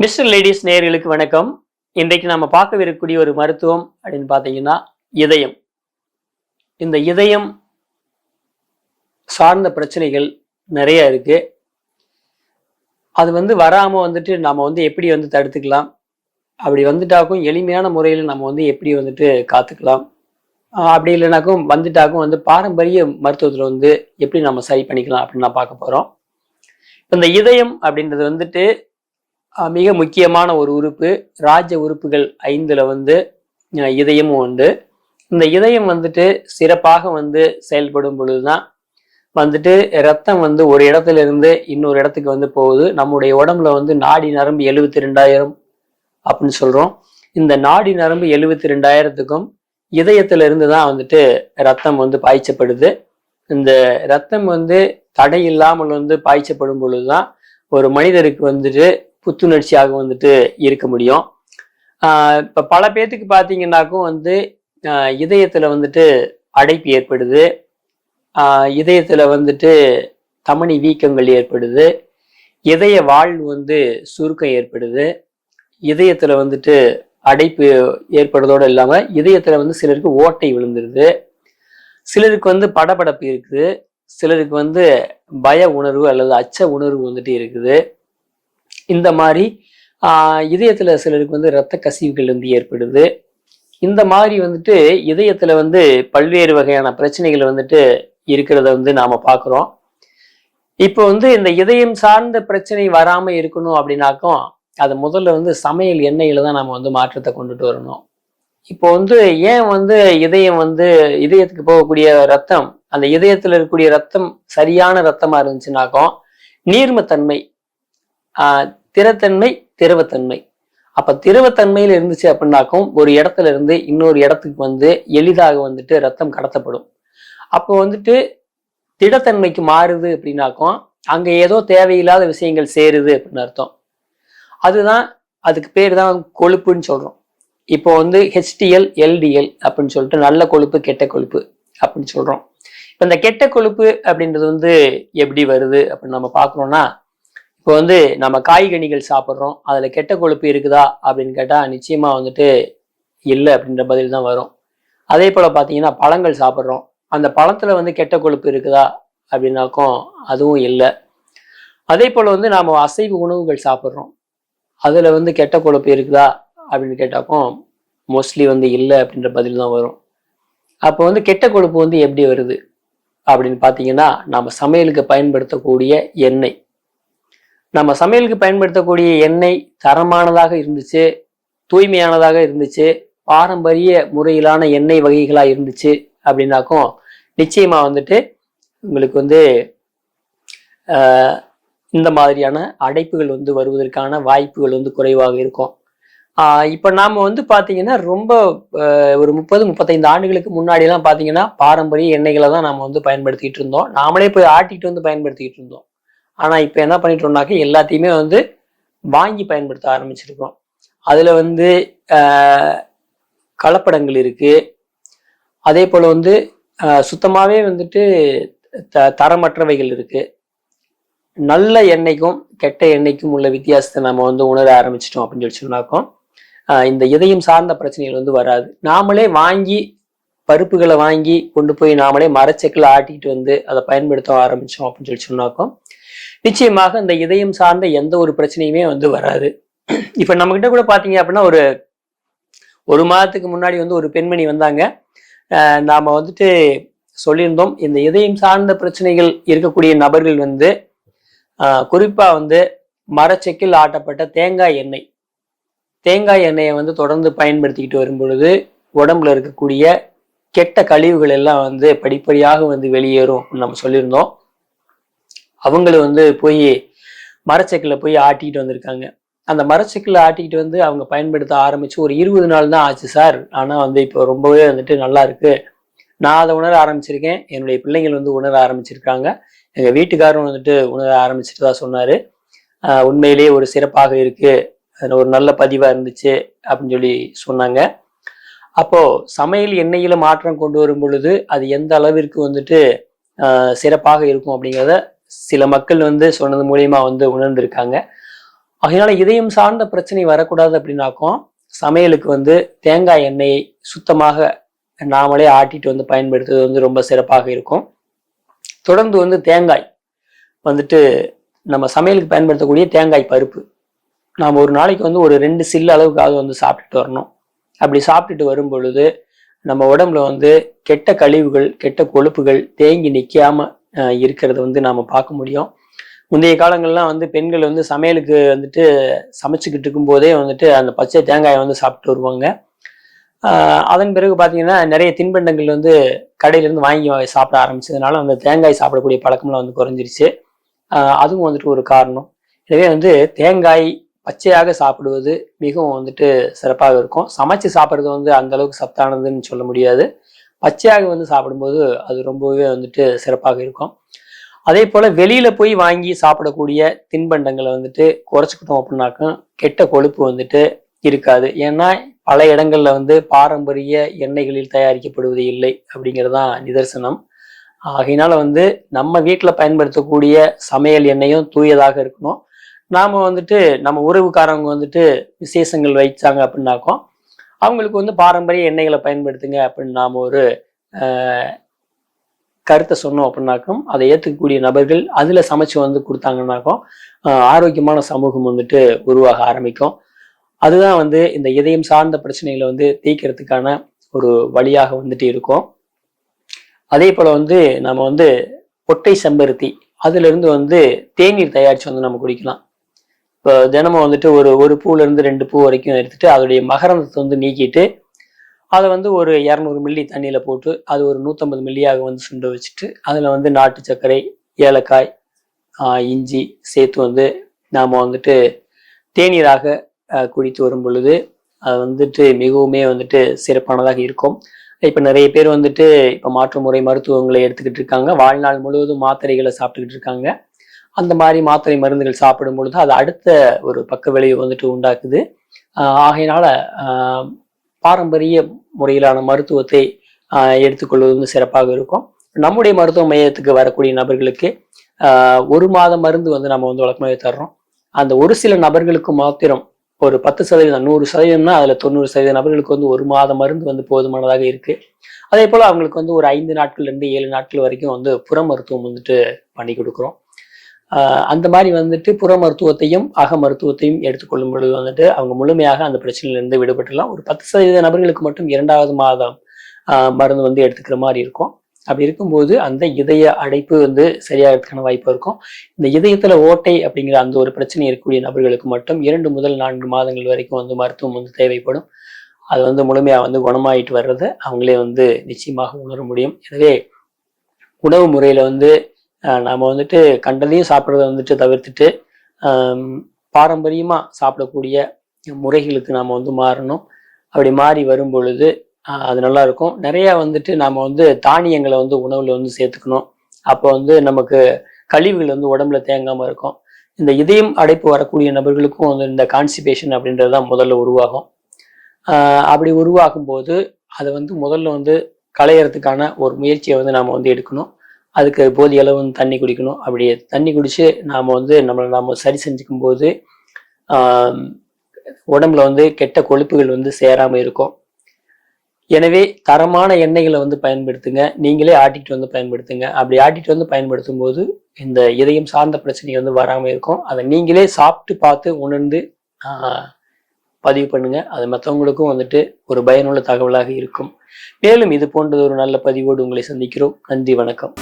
Mister ladies நேர்களுக்கு வணக்கம். இன்றைக்கு நாம பார்க்கவிருக்கக்கூடிய ஒரு மருத்துவம் அப்படின்னு பார்த்தீங்கன்னா இதயம். இந்த இதயம் சார்ந்த பிரச்சனைகள் நிறைய இருக்கு. அது வந்து வராமல் வந்துட்டு நாம் வந்து எப்படி வந்து தடுத்துக்கலாம்? அப்படி வந்துட்டாக்கும் எளிமையான முறையில் நம்ம வந்து எப்படி வந்துட்டு காத்துக்கலாம்? அப்படி இல்லைனாக்கும் வந்துட்டாக்கும் வந்து பாரம்பரிய மருத்துவத்தில் வந்து எப்படி நம்ம சரி பண்ணிக்கலாம் அப்படின்னு நான் பார்க்க போகிறோம் இந்த இதயம் அப்படின்றது வந்துட்டு மிக முக்கியமான ஒரு உறுப்பு ராஜ உறுப்புகள் ஐந்துல வந்து இதயமும் உண்டு. இந்த இதயம் வந்துட்டு சிறப்பாக வந்து செயல்படும் பொழுதுதான் வந்துட்டு ரத்தம் வந்து ஒரு இடத்துல இருந்து இன்னொரு இடத்துக்கு வந்து போகுது. நம்முடைய உடம்புல வந்து நாடி நரம்பு எழுபத்தி ரெண்டாயிரம் அப்படின்னு சொல்றோம். இந்த நாடி நரம்பு எழுபத்தி ரெண்டாயிரத்துக்கும் இதயத்துல இருந்து தான் வந்துட்டு ரத்தம் வந்து பாய்ச்சப்படுது. இந்த ரத்தம் வந்து தடை இல்லாமல் வந்து பாய்ச்சப்படும் பொழுதுதான் ஒரு மனிதருக்கு வந்துட்டு புத்துணர்ச்சியாக வந்துட்டு இருக்க முடியும். இப்போ பல பேர்த்துக்கு பார்த்தீங்கன்னாக்கும் வந்து இதயத்தில் வந்துட்டு அடைப்பு ஏற்படுது. இதயத்தில் வந்துட்டு தமனி வீக்கங்கள் ஏற்படுது. இதய வாழ்வு வந்து சுருக்கம் ஏற்படுது. இதயத்தில் வந்துட்டு அடைப்பு ஏற்படுறதோடு இல்லாமல் இதயத்தில் வந்து சிலருக்கு ஓட்டை விழுந்துருது. சிலருக்கு வந்து படபடப்பு இருக்குது. சிலருக்கு வந்து பய உணர்வு அல்லது அச்ச உணர்வு வந்துட்டு இருக்குது. இந்த மாதிரி இதயத்தில் சிலருக்கு வந்து இரத்த கசிவுகள் வந்து ஏற்படுது. இந்த மாதிரி வந்துட்டு இதயத்தில் வந்து பல்வேறு வகையான பிரச்சனைகள் வந்துட்டு இருக்கிறத வந்து நாம் பார்க்குறோம் இப்போ வந்து இந்த இதயம் சார்ந்த பிரச்சனை வராமல் இருக்கணும் அப்படின்னாக்கும் அது முதல்ல வந்து சமையல் எண்ணெயில் தான் நம்ம வந்து மாற்றத்தை கொண்டுட்டு வரணும். இப்போ வந்து ஏன் வந்து இதயம் வந்து இதயத்துக்கு போகக்கூடிய ரத்தம் அந்த இதயத்தில் இருக்கக்கூடிய ரத்தம் சரியான ரத்தமாக இருந்துச்சுனாக்கும் நீர்மத்தன்மை திறத்தன்மை திரவத்தன்மை. அப்ப திரவத்தன்மையில் இருந்துச்சு அப்படின்னாக்கும் ஒரு இடத்துல இருந்து இன்னொரு இடத்துக்கு வந்து எளிதாக வந்துட்டு ரத்தம் கடத்தப்படும். அப்போ வந்துட்டு திடத்தன்மைக்கு மாறுது அப்படின்னாக்கும் அங்க ஏதோ தேவையில்லாத விஷயங்கள் சேருது அப்படின்னு அர்த்தம். அதுதான் அதுக்கு பேர் தான் கொழுப்புன்னு சொல்றோம். இப்போ வந்து ஹெச்டிஎல் எல்டிஎல் அப்படின்னு சொல்லிட்டு நல்ல கொழுப்பு கெட்ட கொழுப்பு அப்படின்னு சொல்றோம். இப்போ இந்த கெட்ட கொழுப்பு அப்படின்றது வந்து எப்படி வருது அப்படின்னு நம்ம பார்க்கறோம்னா இப்போ வந்து நம்ம காய்கனிகள் சாப்பிட்றோம் அதில் கெட்ட கொழுப்பு இருக்குதா அப்படின்னு கேட்டால் நிச்சயமாக வந்துட்டு இல்லை அப்படின்ற பதில் தான் வரும். அதே போல் பார்த்தீங்கன்னா பழங்கள் சாப்பிட்றோம். அந்த பழத்தில் வந்து கெட்ட கொழுப்பு இருக்குதா அப்படின்னாக்கும் அதுவும் இல்லை. அதே போல் வந்து நாம் அசைவ உணவுகள் சாப்பிட்றோம். அதில் வந்து கெட்ட கொழுப்பு இருக்குதா அப்படின்னு கேட்டாக்கும் மோஸ்ட்லி வந்து இல்லை அப்படின்ற பதில் தான் வரும். அப்போ வந்து கெட்ட கொழுப்பு வந்து எப்படி வருது அப்படின்னு பார்த்தீங்கன்னா நம்ம சமையலுக்கு பயன்படுத்தக்கூடிய எண்ணெய். நம்ம சமையலுக்கு பயன்படுத்தக்கூடிய எண்ணெய் தரமானதாக இருந்துச்சு தூய்மையானதாக இருந்துச்சு பாரம்பரிய முறையிலான எண்ணெய் வகைகளாக இருந்துச்சு அப்படின்னாக்கும் நிச்சயமாக வந்துட்டு உங்களுக்கு வந்து இந்த மாதிரியான அடைப்புகள் வந்து வருவதற்கான வாய்ப்புகள் வந்து குறைவாக இருக்கும். இப்போ நாம் வந்து பார்த்தீங்கன்னா ரொம்ப ஒரு முப்பது முப்பத்தைந்து ஆண்டுகளுக்கு முன்னாடிலாம் பார்த்தீங்கன்னா பாரம்பரிய எண்ணெய்களை தான் நாம் வந்து பயன்படுத்திட்டு இருந்தோம். நாமளே போய் ஆட்டிகிட்டு வந்து பயன்படுத்திக்கிட்டு இருந்தோம். ஆனால் இப்போ என்ன பண்ணிட்டோம்னாக்க எல்லாத்தையுமே வந்து வாங்கி பயன்படுத்த ஆரம்பிச்சிருக்கோம் அதில் வந்து கலப்படங்கள் இருக்குது அதே போல் வந்து சுத்தமாகவே வந்துட்டு த தரமற்றவைகள் இருக்குது நல்ல எண்ணெய்க்கும் கெட்ட எண்ணெய்க்கும் உள்ள வித்தியாசத்தை நம்ம வந்து உணர ஆரம்பிச்சிட்டோம் அப்படின்னு சொல்லி சொன்னாக்கோ இந்த இதயம் சார்ந்த பிரச்சனைகள் வந்து வராது. நாமளே வாங்கி பருப்புகளை வாங்கி கொண்டு போய் நாமளே மரச்செக்கில் ஆட்டிட்டு வந்து அதை பயன்படுத்த ஆரம்பித்தோம் அப்படின்னு சொல்லி சொன்னாக்கோ நிச்சயமாக இந்த இதயம் சார்ந்த எந்த ஒரு பிரச்சனையுமே வந்து வராது. இப்ப நம்ம கிட்ட கூட பாத்தீங்க அப்படின்னா ஒரு ஒரு மாதத்துக்கு முன்னாடி வந்து ஒரு பெண்மணி வந்தாங்க. நாம் நாம வந்துட்டு சொல்லியிருந்தோம் இந்த இதயம் சார்ந்த பிரச்சனைகள் இருக்கக்கூடிய நபர்கள் வந்து குறிப்பாக குறிப்பா வந்து மரச்செக்கில் ஆட்டப்பட்ட தேங்காய் எண்ணெய். தேங்காய் எண்ணெயை வந்து தொடர்ந்து பயன்படுத்திக்கிட்டு வரும் பொழுது உடம்புல இருக்கக்கூடிய கெட்ட கழிவுகள் எல்லாம் வந்து படிப்படியாக வந்து வெளியேறும் நம்ம சொல்லியிருந்தோம். அவங்களும் வந்து போய் மரச்சக்கில் போய் ஆட்டிக்கிட்டு வந்திருக்காங்க. அந்த மரச்சக்கில் ஆட்டிக்கிட்டு வந்து அவங்க பயன்படுத்த ஆரம்பிச்சு ஒரு இருபது நாள் தான் ஆச்சு சார். ஆனால் வந்து இப்போ ரொம்பவே வந்துட்டு நல்லா இருக்கு. நான் அதை உணர ஆரம்பிச்சிருக்கேன். என்னுடைய பிள்ளைங்கள் வந்து உணர ஆரம்பிச்சிருக்காங்க. எங்கள் வீட்டுக்காரரும் வந்துட்டு உணர ஆரம்பிச்சுட்டு தான் சொன்னார். உண்மையிலேயே ஒரு சிறப்பாக இருக்குது அதில் ஒரு நல்ல பதிவாக இருந்துச்சு அப்படின்னு சொல்லி சொன்னாங்க. அப்போது சமையல் எண்ணெயில் மாற்றம் கொண்டு வரும் பொழுது அது எந்த அளவிற்கு வந்துட்டு சிறப்பாக இருக்கும் அப்படிங்கிறத சில மக்கள் வந்து சொன்னது மூலியமா வந்து உணர்ந்திருக்காங்க. அதனால இதயம் சார்ந்த பிரச்சனை வரக்கூடாது அப்படின்னாக்கும் சமையலுக்கு வந்து தேங்காய் எண்ணெயை சுத்தமாக நாமளே ஆட்டிட்டு வந்து பயன்படுத்துவது வந்து ரொம்ப சிறப்பாக இருக்கும். தொடர்ந்து வந்து தேங்காய் வந்துட்டு நம்ம சமையலுக்கு பயன்படுத்தக்கூடிய தேங்காய் பருப்பு. நாம் ஒரு நாளைக்கு வந்து ஒரு ரெண்டு சில்லு அளவுக்காவது வந்து சாப்பிட்டுட்டு வரணும். அப்படி சாப்பிட்டுட்டு வரும் பொழுது நம்ம உடம்புல வந்து கெட்ட கழிவுகள் கெட்ட கொழுப்புகள் தேங்கி நிற்காம இருக்கிறத வந்து நாம் பார்க்க முடியும். முந்தைய காலங்கள்லாம் வந்து பெண்கள் வந்து சமையலுக்கு வந்துட்டு சமைச்சுக்கிட்டு இருக்கும்போதே வந்துட்டு அந்த பச்சை தேங்காயை வந்து சாப்பிட்டு வருவாங்க. அதன் பிறகு பார்த்தீங்கன்னா நிறைய தின்பண்டங்கள் வந்து கடையிலேருந்து வாங்கி சாப்பிட ஆரம்பிச்சதுனால அந்த தேங்காய் சாப்பிடக்கூடிய பழக்கம்லாம் வந்து குறைஞ்சிருச்சு. அதுவும் வந்துட்டு ஒரு காரணம். எனவே வந்து தேங்காய் பச்சையாக சாப்பிடுவது மிகவும் வந்துட்டு சிறப்பாக இருக்கும். சமைச்சு சாப்பிட்றது வந்து அந்த அளவுக்கு சத்தானதுன்னு சொல்ல முடியாது. பச்சையாக வந்து சாப்பிடும்போது அது ரொம்பவே வந்துட்டு சிறப்பாக இருக்கும். அதே போல் வெளியில் போய் வாங்கி சாப்பிடக்கூடிய தின்பண்டங்களை வந்துட்டு குறைச்சிக்கிட்டோம் அப்படின்னாக்கும் கெட்ட கொழுப்பு வந்துட்டு இருக்காது. ஏன்னா பல இடங்களில் வந்து பாரம்பரிய எண்ணெய்களில் தயாரிக்கப்படுவது இல்லை அப்படிங்கிறது தான் நிதர்சனம். ஆகையினால வந்து நம்ம வீட்டில் பயன்படுத்தக்கூடிய சமையல் எண்ணெயும் தூயதாக இருக்கணும். நாம் வந்துட்டு நம்ம உறவுக்காரவங்க வந்துட்டு விசேஷங்கள் வைச்சாங்க அப்படின்னாக்கோ அவங்களுக்கு வந்து பாரம்பரிய எண்ணெய்களை பயன்படுத்துங்க அப்படின்னு நாம் ஒரு கருத்தை சொன்னோம் அப்படின்னாக்கும் அதை ஏற்றுக்கக்கூடிய நபர்கள் அதில் சமைச்சு வந்து கொடுத்தாங்கன்னாக்கும் ஆரோக்கியமான சமூகம் வந்துட்டு உருவாக ஆரம்பிக்கும். அதுதான் வந்து இந்த இதயம் சார்ந்த பிரச்சனைகளை வந்து தீக்கிறதுக்கான ஒரு வழியாக வந்துட்டு இருக்கும். அதே போல் வந்து நம்ம வந்து பொட்டை செம்பருத்தி அதுலேருந்து வந்து தேநீர் தயாரித்து வந்து நம்ம குடிக்கலாம். இப்போ தினமும் வந்துட்டு ஒரு ஒரு பூலேருந்து ரெண்டு பூ வரைக்கும் எடுத்துட்டு அதோடைய மகரந்தத்தை வந்து நீக்கிட்டு அதை வந்து ஒரு இரநூறு மில்லி தண்ணியில் போட்டு அது ஒரு நூற்றம்பது மில்லியாக வந்து சுண்ட வச்சுட்டு அதில் வந்து நாட்டு சர்க்கரை ஏலக்காய் இஞ்சி சேர்த்து வந்து நாம் வந்துட்டு தேநீராக குடித்து வரும் பொழுது அது வந்துட்டு மிகவுமே வந்துட்டு சிறப்பானதாக இருக்கும். இப்போ நிறைய பேர் வந்துட்டு இப்போ மாற்று முறை மருத்துவங்களை எடுத்துக்கிட்டு இருக்காங்க. வாழ்நாள் முழுவதும் மாத்திரைகளை சாப்பிட்டுக்கிட்டு இருக்காங்க. அந்த மாதிரி மாத்திரை மருந்துகள் சாப்பிடும் பொழுது அது அடுத்த ஒரு பக்க விளைவு வந்துட்டு உண்டாக்குது. ஆகையினால பாரம்பரிய முறையிலான மருத்துவத்தை எடுத்துக்கொள்வது வந்து சிறப்பாக இருக்கும். நம்முடைய மருத்துவ மையத்துக்கு வரக்கூடிய நபர்களுக்கு ஒரு மாத மருந்து வந்து நம்ம வந்து வழக்கமாக தர்றோம். அந்த ஒரு சில நபர்களுக்கு மாத்திரம் ஒரு பத்து சதவீதம் நூறு சதவீதம்னா அதில் தொண்ணூறு சதவீத நபர்களுக்கு வந்து ஒரு மாத மருந்து வந்து போதுமானதாக இருக்கு. அதே போல் அவங்களுக்கு வந்து ஒரு ஐந்து நாட்கள் இருந்து ஏழு நாட்கள் வரைக்கும் வந்து புற மருத்துவம் வந்துட்டு பண்ணி கொடுக்குறோம். அந்த மாதிரி வந்துட்டு புற மருத்துவத்தையும் அக மருத்துவத்தையும் எடுத்துக்கொள்ளும் பொழுது வந்துட்டு அவங்க முழுமையாக அந்த பிரச்சனையிலிருந்து விடுபட்டுலாம் ஒரு பத்து சதவீத நபர்களுக்கு மட்டும் இரண்டாவது மாதம் மருந்து வந்து எடுத்துக்கிற மாதிரி இருக்கும். அப்படி இருக்கும்போது அந்த இதய அடைப்பு வந்து சரியாகிறதுக்கான வாய்ப்பு இருக்கும். இந்த இதயத்துல ஓட்டை அப்படிங்கிற அந்த ஒரு பிரச்சனை இருக்கக்கூடிய நபர்களுக்கு மட்டும் இரண்டு முதல் நான்கு மாதங்கள் வரைக்கும் வந்து மருத்துவம் வந்து தேவைப்படும். அது வந்து முழுமையாக வந்து குணமாயிட்டு வர்றதை அவங்களே வந்து நிச்சயமாக உணர முடியும். எனவே உணவு முறையில வந்து நாம் வந்துட்டு கண்டதையும் சாப்பிட்றத வந்துட்டு தவிர்த்துட்டு பாரம்பரியமாக சாப்பிடக்கூடிய முறைகளுக்கு நாம் வந்து மாறணும். அப்படி மாறி வரும் பொழுது அது நல்லா இருக்கும் நிறையா வந்துட்டு நாம் வந்து தானியங்களை வந்து உணவில் வந்து சேர்த்துக்கணும். அப்போ வந்து நமக்கு கழிவுகள் வந்து உடம்புல தேங்காமல் இருக்கும். இந்த இதயம் அடைப்பு வரக்கூடிய நபர்களுக்கும் வந்து இந்த கான்ஸ்டிபேஷன் அப்படின்றது தான் முதல்ல உருவாகும். அப்படி உருவாகும் போது அதை வந்து முதல்ல வந்து களையறதுக்கான ஒரு முயற்சியை வந்து நாம் வந்து எடுக்கணும். அதுக்கு போதிய அளவு வந்து தண்ணி குடிக்கணும். அப்படி தண்ணி குடிச்சு நாம் வந்து நம்மளை நாம் சரி செஞ்சுக்கும் போது உடம்புல வந்து கெட்ட கொழுப்புகள் வந்து சேராமல் இருக்கும். எனவே தரமான எண்ணெய்களை வந்து பயன்படுத்துங்க. நீங்களே ஆட்டிட்டு வந்து பயன்படுத்துங்க. அப்படி ஆட்டிட்டு வந்து பயன்படுத்தும் போது இந்த இதயம் சார்ந்த பிரச்சனை வந்து வராமல் இருக்கும். அதை நீங்களே சாப்பிட்டு பார்த்து உணர்ந்து பதிவு பண்ணுங்க. அது மற்றவங்களுக்கும் வந்துட்டு ஒரு பயனுள்ள தகவலாக இருக்கும். மேலும் இது போன்றது ஒரு நல்ல பதிவோடு உங்களை சந்திக்கிறோம். நன்றி வணக்கம்.